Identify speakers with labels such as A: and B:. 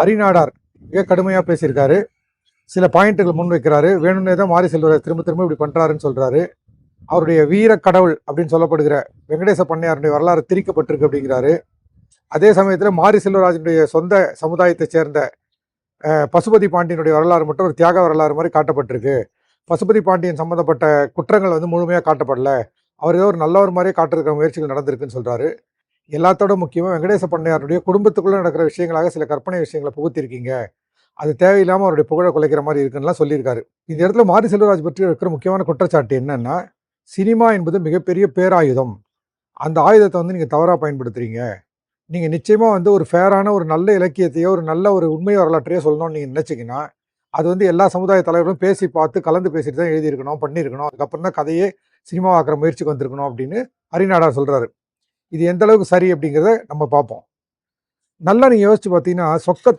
A: ஹரிநாடார் மிக கடுமையாக பேசியிருக்காரு. சில பாயிண்ட்டுகள் முன்வைக்கிறாரு. வேணும்னே தான் மாறி செல்வராஜ் திரும்ப திரும்ப இப்படி பண்ணுறாருன்னு சொல்கிறாரு அவருடைய வீர கடவுள் அப்படின்னு சொல்லப்படுகிற வெங்கடேச பண்ணையாருடைய வரலாறு திரிக்கப்பட்டிருக்கு அப்படிங்கிறாரு. அதே சமயத்தில் மாரி செல்வராஜனுடைய சொந்த சமுதாயத்தைச் சேர்ந்த பசுபதி பாண்டியனுடைய வரலாறு மட்டும் ஒரு தியாக வரலாறு மாதிரி காட்டப்பட்டிருக்கு. பசுபதி பாண்டியன் சம்மந்தப்பட்ட குற்றங்கள் வந்து முழுமையாக காட்டப்படல. அவர் ஏதோ ஒரு நல்லவர் மாதிரியே காட்டுறதுக்கு முயற்சிகள் நடந்திருக்குன்னு சொல்கிறாரு எல்லாத்தோட முக்கியமாக வெங்கடேச பண்ணையாருடைய குடும்பத்துக்குள்ளே நடக்கிற விஷயங்களாக சில கற்பனை விஷயங்களை புகுத்திருக்கீங்க. அது தேவையில்லாமல் அவருடைய புகழை குலைக்கிற மாதிரி இருக்குன்னுலாம் சொல்லியிருக்காரு. இந்த இடத்துல மாரி செல்வராஜ் பற்றி இருக்கிற முக்கியமான குற்றச்சாட்டு என்னென்னா சினிமா என்பது மிகப்பெரிய பேராயுதம். அந்த ஆயுதத்தை வந்து நீங்கள் தவறாக பயன்படுத்துகிறீங்க நீங்கள் நிச்சயமாக வந்து ஒரு ஃபேரான ஒரு நல்ல இலக்கியத்தையோ ஒரு நல்ல ஒரு உண்மை வரலாற்றையோ சொல்லணும்னு நீங்கள் நினச்சிங்கன்னா அது வந்து எல்லா சமுதாய தலைவர்களும் பேசி பார்த்து கலந்து பேசிட்டு தான் எழுதியிருக்கணும் பண்ணியிருக்கணும். அதுக்கப்புறம் தான் கதையே சினிமாவாக்குற முயற்சிக்கு வந்திருக்கணும் அப்படின்னு ஹரிநாடா சொல்கிறாரு இது எந்த அளவுக்கு சரி அப்படிங்கிறத நம்ம பார்ப்போம். நல்லா நீங்கள் யோசிச்சு பார்த்தீங்கன்னா சொக்க